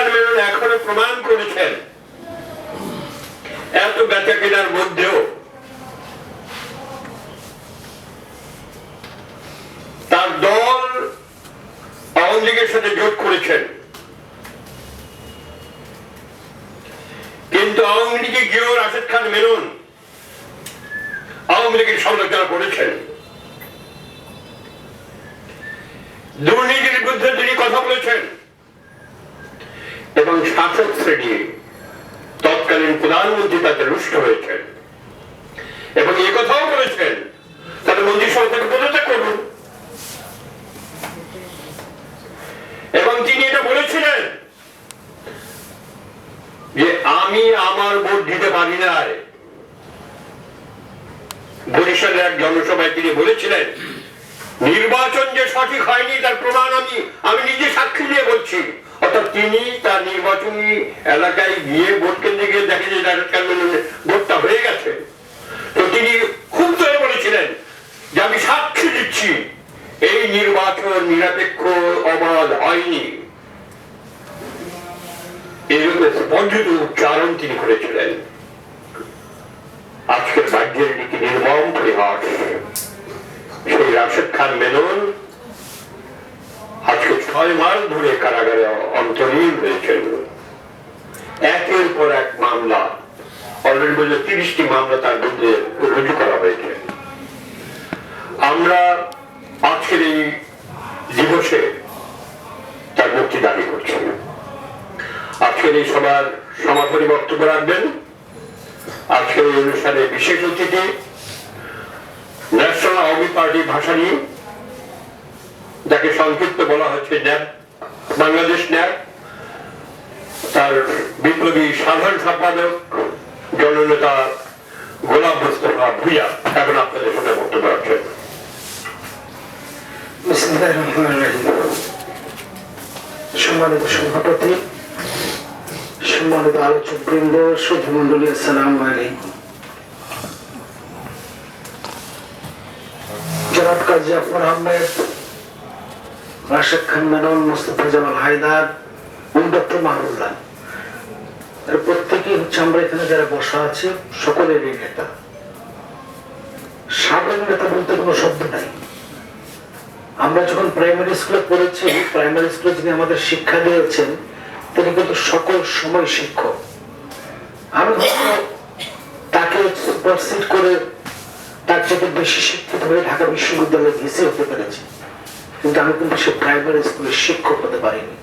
খান মেনন এখনও প্রমাণ করেছেন। এত বেচা কেনার মধ্যেও তার দল আওয়ামী লীগের সাথে জোট করেছেন। কিন্তু আওয়ামী লীগে গিয়েও রাশেদ খান মেনন আওয়ামী লীগের সমালোচনা করেছেন। দুর্নীতির বিরুদ্ধে তিনি কথা বলেছেন। এবং শাসক শ্রেণি তৎকালীন প্রধানমন্ত্রী তাতে রুষ্ট হয়েছেন। এবং এ কথাও বলেছেন, তাহলে মন্ত্রিসভা থেকে পদত্যাগ করুন। এবং তিনি এটা বলেছিলেন যে, আমি আমার ভোট দিতে পারি না বরিশালের এক জনসভায় তিনি বলেছিলেন, নির্বাচন যে সঠিক হয়নি তার প্রমাণ আমি আমি নিজে সাক্ষী দিয়ে বলছি। অর্থাৎ তিনি তার নির্বাচনী এলাকায় গিয়ে ভোট কেন্দ্রে গিয়ে দেখে ভোটটা হয়ে গেছে। তো তিনি খুব ধরে বলেছিলেন যে আমি সাক্ষী দিচ্ছি, এই নির্বাচন নিরপেক্ষ, অবাধ হয়নি। উচ্চারণ তিনি করেছিলেন। আজকের রাজ্যের নীতি নির্মম পরিহাস। সেই রাশেদ খান মেনন ছয় মাস ধরে কারাগারে অন্তরীণ হয়েছেন একের পর এক মামলা অলরেডি বলছে তিরিশটি মামলা তার বিরুদ্ধে রুজু করা হয়েছে। আমরা আজকের এই দিবসে তার মুক্তি দাবি করছি। আজকের এই সবার সমাপনী বক্তব্য রাখবেন। আজকের এই অনুষ্ঠানে বিশেষ অতিথি ন্যাশনাল আওয়ামী পার্টি ভাসানী যাকে সংক্ষিপ্ত বলা হচ্ছে ন্যাপ, বাংলাদেশ ন্যাপ, তার বিপ্লবী সাধারণ সম্পাদক, জননেতা গোলাম মোস্তফা ভুইয়া এখন আপনাদের সাথে বক্তব্য রাখছেন। সম্মানিত সভাপতি, সম্মানিত আলোচক বৃন্দ সুধী মন্ডলী আসসালাম আলাইকুম জনাব কাজী জাফর আহমেদ রাশেদ খান মেনন, মোস্তফা জামাল হায়দার ডক্টর মাহরুল্লাহ এর প্রত্যেকেই হচ্ছে আমরা এখানে যারা বসা আছি, সকলেরই নেতা। সাধারণ নেতা বলতে কোনো শব্দ নাই। আমরা যখন প্রাইমারি স্কুলে পড়েছি প্রাইমারি স্কুলে যিনি আমাদের শিক্ষা দিয়েছেন, তিনি কিন্তু সকল সময় শিক্ষক। আমি তাকে সুপারসিড করে তার থেকে বেশি শিক্ষিত হয়ে ঢাকা বিশ্ববিদ্যালয়ে ভিসি হতে পেরেছি। কিন্তু আমি কিন্তু সে প্রাইমারি স্কুলের শিক্ষক হতে পারিনি।